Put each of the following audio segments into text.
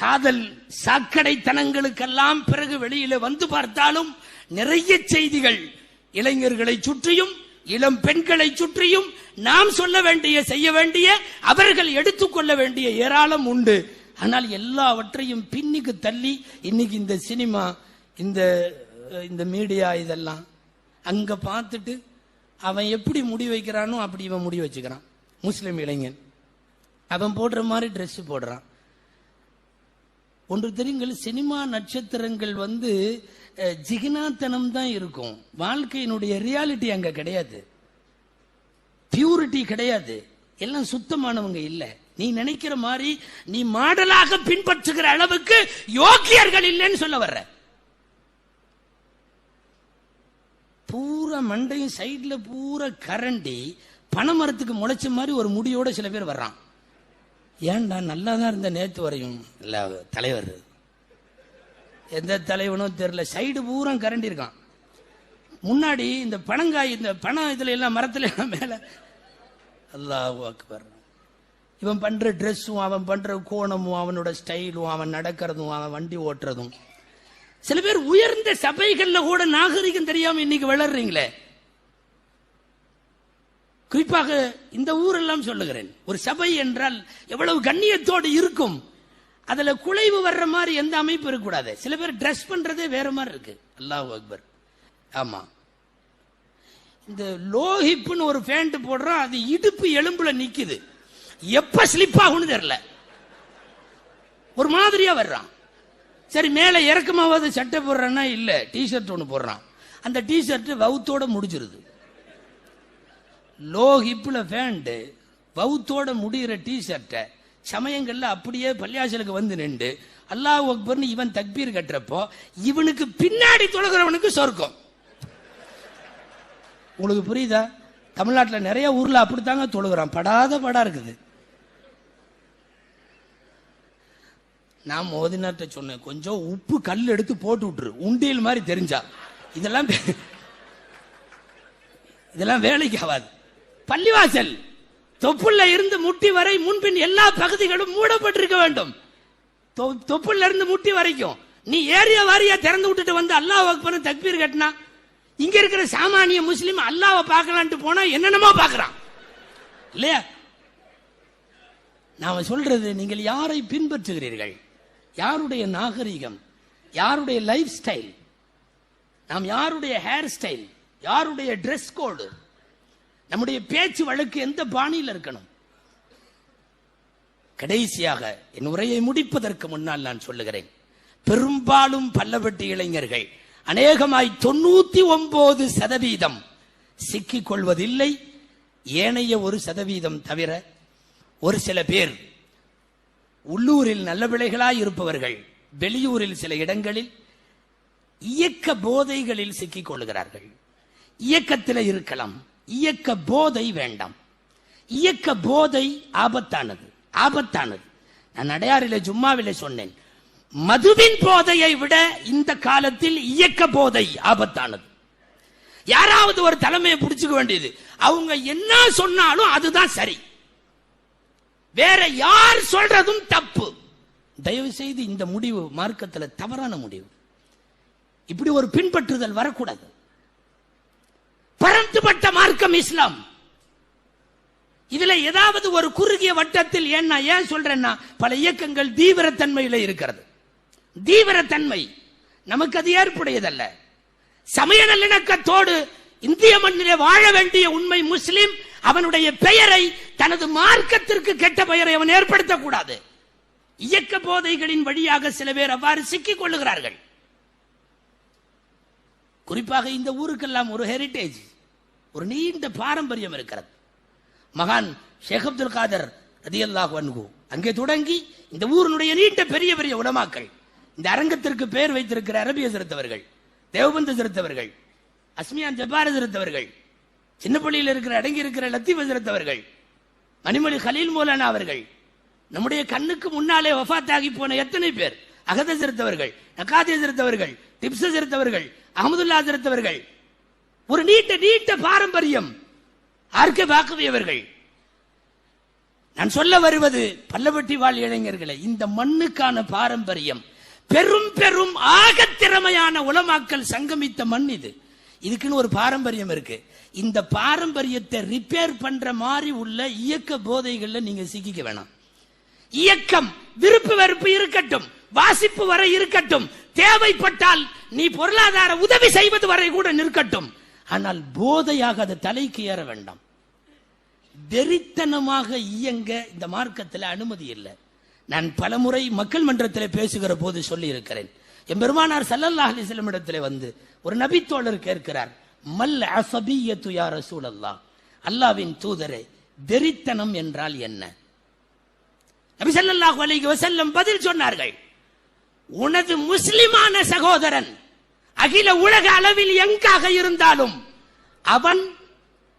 காதல் சாக்கடைத்தனங்களுக்கெல்லாம் பிறகு வெளியில வந்து பார்த்தாலும் நிறைய செய்திகள் இளைஞர்களை சுற்றியும் இளம் பெண்களை சுற்றியும் நாம் சொல்ல வேண்டிய செய்ய வேண்டிய அவர்கள் எடுத்துக்கொள்ள வேண்டிய ஏராளம் உண்டு. ஆனால் எல்லாவற்றையும் பின்னுக்கு தள்ளி இன்னைக்கு இந்த சினிமா இந்த இந்த மீடியா இதெல்லாம் அங்க பார்த்துட்டு அவன் எப்படி முடி வைக்கிறானோ அப்படி இவன் முடி வச்சுக்கிறான். முஸ்லீம் இளைஞன். அவன் போடுற மாதிரி ட்ரெஸ் போடுறான். ஒன்று தெரியுங்கள்? சினிமா நட்சத்திரங்கள் வந்து ஜிகினாத்தனம் தான் இருக்கும். வாழ்க்கையினுடைய ரியாலிட்டி அங்க கிடையாது. பியூரிட்டி கிடையாது. எல்லாம் சுத்தமானவங்க இல்லை. நீ நினைக்கிற மாதிரி நீ மாடலாக பின்பற்றுகிற அளவுக்கு யோக்கியர்கள் இல்லைன்னு சொல்ல வர்ற. பூரா மண்டையும் சைடில் பூரா கரண்டி பனை மரத்துக்கு முளைச்ச மாதிரி ஒரு முடியோட சில பேர் வர்றான். ஏன்டா நல்லா தான் இருந்த நேத்து வரையும்? இல்ல தலைவர். எந்த தலைவனும் தெரியல. சைடு பூரா கரண்டி இருக்கான். முன்னாடி இந்த பனங்காய் இந்த பணம் இதுல எல்லாம் மரத்துல எல்லாம் மேல. அல்லாஹ் அக்பர். இவன் பண்ற ட்ரெஸ்ஸும் அவன் பண்ற கோணமும் அவனோட ஸ்டைலும் அவன் நடக்கிறதும் அவன் வண்டி ஓட்டுறதும். சில பேர் உயர்ந்த சபைகள்ல கூட நாகரிகம் தெரியாம இன்னைக்கு வளர்றீங்களே. குறிப்பாக இந்த ஊரெல்லாம் சொல்லுகிறேன். ஒரு சபை என்றால் எவ்வளவு கண்ணியத்தோடு இருக்கும். அதுல குலைவு வர்ற மாதிரி எந்த அமைப்பு இருக்கக்கூடாது. சில பேர் ட்ரெஸ் பண்றதே வேற மாதிரி இருக்கு. அல்லாஹ் அக்பர். ஆமா. இந்த லோஹிப்புன்னு ஒரு பேண்ட் போடுறான் அது இடுப்பு எலும்புல நிக்குது. எப்ப ஸ்லிப் ஆகும்னு தெரியல. ஒரு மாதிரியா வர்றான். சரி மேல இறக்கமாவது சட்டை போடுறான்னா இல்ல டிஷர்ட் ஒன்று போடுறான். அந்த டிஷர்ட் வவுத்தோட முடிஞ்சிருது. லோ ஹிப்ல பௌத்தோட வவுத்தோட முடிகிற டிஷர்ட்டை சமயங்களில் அப்படியே பள்ளியாசலுக்கு வந்து நின்று அல்லாஹ் அக்பர்னு இவன் தக்பீர் கட்டுறப்போ இவனுக்கு பின்னாடி தொழுகிறவனுக்கு சொர்க்கம். உங்களுக்கு புரியுதா? தமிழ்நாட்டில் நிறைய ஊரில் அப்படித்தாங்க தொழுகிறான். படாத படா இருக்குது. நான் மோதினார்ட்ட சொன்னேன் கொஞ்சம் உப்பு கல் எடுத்து போட்டு விட்டுரு. உண்டியல் மாதிரி தெரிஞ்சா. இதெல்லாம் இதெல்லாம் வேலைக்கு ஆகாது. பள்ளிவாசல். தொப்புள்ள இருந்து முட்டி வரை முன்பின் எல்லா பகுதிகளும் மூடப்பட்டிருக்க வேண்டும். தொப்புள்ள இருந்து முட்டி வரைக்கும். நீ ஏரிய வாரியா திறந்து விட்டுட்டு வந்து அல்லாஹ் அக்பர் தக்பீர் கட்டினா இங்க இருக்கிற சாமானிய முஸ்லீம் அல்லாவை பார்க்கலான்ட்டு போனா என்னென்னமோ பார்க்கறான். இல்லையா? நாம சொல்றது நீங்கள் யாரை பின்பற்றுகிறீர்கள்? யாருடைய நாகரிகம்? யாருடைய லைஃப் ஸ்டைல் நாம் யாருடைய ஹேர் ஸ்டைல் யாருடைய ட்ரெஸ் கோடு நம்முடைய பேச்சு வழக்கு எந்த பாணியில் இருக்கணும்? கடைசியாக என் உரையை முடிப்பதற்கு முன்னால் நான் சொல்லுகிறேன். பெரும்பாலும் பல்லவெட்டு இளைஞர்கள் அநேகமாய் தொண்ணூத்தி ஒன்பது சதவீதம் சிக்கிக் கொள்வதில்லை. ஏனைய ஒரு சதவீதம் தவிர ஒரு சில பேர் உள்ளூரில் நல்ல பிள்ளைகளாய் இருப்பவர்கள் வெளியூரில் சில இடங்களில் இயக்க போதைகளில் சிக்கிக் கொள்கிறார்கள். இயக்கத்தில் இருக்கலாம். இயக்க போதை வேண்டாம். இயக்க போதை ஆபத்தானது ஆபத்தானது. நான் அடையாறில ஜும்மாவில் சொன்னேன். மதுவின் போதையை விட இந்த காலத்தில் இயக்க போதை ஆபத்தானது. யாராவது ஒரு தலைமையை பிடிச்சுக்க வேண்டியது. அவங்க என்ன சொன்னாலும் அதுதான் சரி. வேற யார் சொல்றதும் தப்பு. தயவு செய்து இந்த முடிவு மார்க்கத்தில் தவறான முடிவு. இப்படி ஒரு பின்பற்றுதல் வரக்கூடாது. பரந்துபட்ட மார்க்கம் இஸ்லாம். இதுல ஏதாவது ஒரு குறுகிய வட்டத்தில் ஏன்னா ஏன் சொல்றேன்னா பல இயக்கங்கள் தீவிரத்தன்மையில இருக்கிறது. தீவிரத்தன்மை. நமக்கு அது ஏற்புடையதல்ல. சமய நல்லிணக்கத்தோடு இந்திய மண்ணிலே வாழ வேண்டிய உண்மை முஸ்லிம் அவனுடைய பெயரை தனது மார்க்கத்திற்கு கெட்ட பெயரை அவன் ஏற்படுத்தக்கூடாது. இயக்க போதைகளின் வழியாக சில பேர் அவ்வாறு சிக்கிக் கொள்ளுகிறார்கள். குறிப்பாக இந்த ஊருக்கெல்லாம் ஒரு ஹெரிட்டேஜ் ஒரு நீண்ட பாரம்பரியம் இருக்கிறது. மகான் ஷேக் அப்துல் காதர் ரதியல்லாஹு வன்கு அங்கே தொடங்கி இந்த ஊரினுடைய நீண்ட பெரிய பெரிய உலமாக்கள் இந்த அரங்கத்திற்கு பெயர் வைத்திருக்கிற அரபிய சிறுத்தவர்கள் தேவபந்த சிறுத்தவர்கள் அஸ்மியான் ஜப்பார சிறுத்தவர்கள் சின்னப்பள்ளியில் இருக்கிற அடங்கி இருக்கிற லத்தீஃப சிறுத்தவர்கள் மணிமொழி கலீல் மோலானா அவர்கள் நம்முடைய கண்ணுக்கு முன்னாலே வஃபாத்தாகி போன எத்தனை பேர்? அகத சிறுத்தவர்கள் நக்காதிய சிறுத்தவர்கள் டிப்ஸ சிறுத்தவர்கள் அகமதுல்லா சிறுத்தவர்கள் ஒரு நீட்ட நீட்ட பாரம்பரியம். ஆர்கே பாக்கவியவர்கள் நான் சொல்ல வருவது பல்லவட்டி வாழ் இளைஞர்களை இந்த மண்ணுக்கான பாரம்பரியம். பெரும் பெரும் ஆக திறமையான உலமாக்கல் சங்கமித்த மண் இது. இதுக்குன்னு ஒரு பாரம்பரியம் இருக்கு. இந்த பாரம்பரியத்தை ரிப்பேர் பண்ற மாதிரி உள்ள இயக்க போதைகள்ல நீங்க சிக்கிக்க வேணாம். இயக்கம் விருப்பு வெறுப்பு இருக்கட்டும். வாசிப்பு வரை இருக்கட்டும். தேவைப்பட்டால் நீ பொருளாதார உதவி செய்வது வரை கூட நிற்கட்டும். ஆனால் போதையாக அது தலைக்கு ஏற வேண்டாம். வெறித்தனமாக இயங்க இந்த மார்க்கத்தில் அனுமதி இல்லை. நான் பலமுறை மக்கள் மன்றத்தில் பேசுகிற போது சொல்லி இருக்கிறேன் எம்பெருமானார் சல்லல்லாஹ் அலிஸ்லம் இடத்துல வந்து ஒரு நபித்தோழர் கேட்கிறார் மல் அசபியத்து துயார சூழல்லா அல்லாவின் தூதரே வெறித்தனம் என்றால் என்ன? நபி சல்லாஹ் அலிக வசல்லம் பதில் சொன்னார்கள் உனது முஸ்லிமான சகோதரன் அகில உலக அளவில் எங்காக இருந்தாலும் அவன்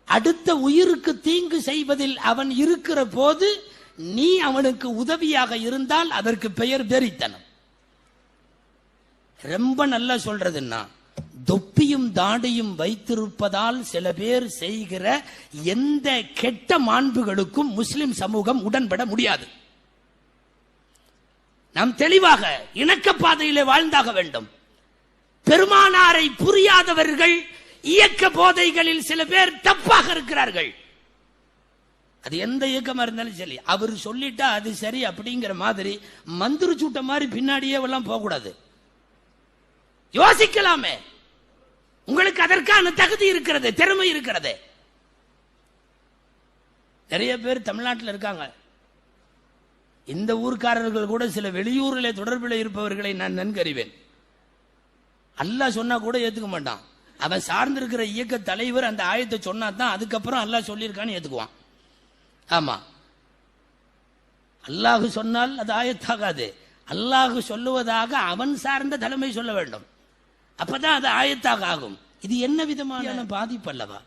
அடுத்த உயிருக்கு தீங்கு செய்வதில் அவன் இருக்கிற போது நீ அவனுக்கு உதவியாக இருந்தால் அதற்கு பெயர் வெறித்தனம். ரொம்ப நல்லா சொல்றதுன்னா தொப்பியும் தாடியும் வைத்திருப்பதால் சில பேர் செய்கிற எந்த கெட்ட மாண்புகளுக்கும் முஸ்லிம் சமூகம் உடன்பட முடியாது. நாம் தெளிவாக இணக்க பாதையிலே வாழ்ந்தாக வேண்டும். பெருமானாரை புரியாதவர்கள் இயக்க போதைகளில் சில பேர் தப்பாக இருக்கிறார்கள். அது எந்த இயக்கமா இருந்தாலும் சரி அவர் சொல்லிட்டா அது சரி அப்படிங்கிற மாதிரி மந்திர சூட்ட மாதிரி பின்னாடியே எல்லாம் போகக்கூடாது. யோசிக்கலாமே. உங்களுக்கு அதற்கான தகுதி இருக்கிறது திறமை இருக்கிறது. நிறைய பேர் தமிழ்நாட்டில் இருக்காங்க. இந்த ஊர்க்காரர்கள் கூட சில வெளியூரில் தொடர்பில் இருப்பவர்களை நான் நன்கு அறிவேன் அல்லாஹ் சொன்னா கூட ஏத்துக்க மாட்டான். அவன் சார்ந்திருக்கிற இயக்க தலைவர் அந்த ஆயத்தை சொன்னா தான் அதுக்கப்புறம் அல்லாஹ் சொல்லியிருக்கான்னு ஏத்துக்குவான். ஆமா. அல்லாஹ் சொன்னால் அது ஆயத்தாகாது. அல்லாஹ் சொல்லுவதாக அவன் சார்ந்த தலைமை சொல்ல வேண்டும். அப்பதான் அது ஆயத்தாக ஆகும். இது என்ன விதமான பாதிப்பு அல்லவா?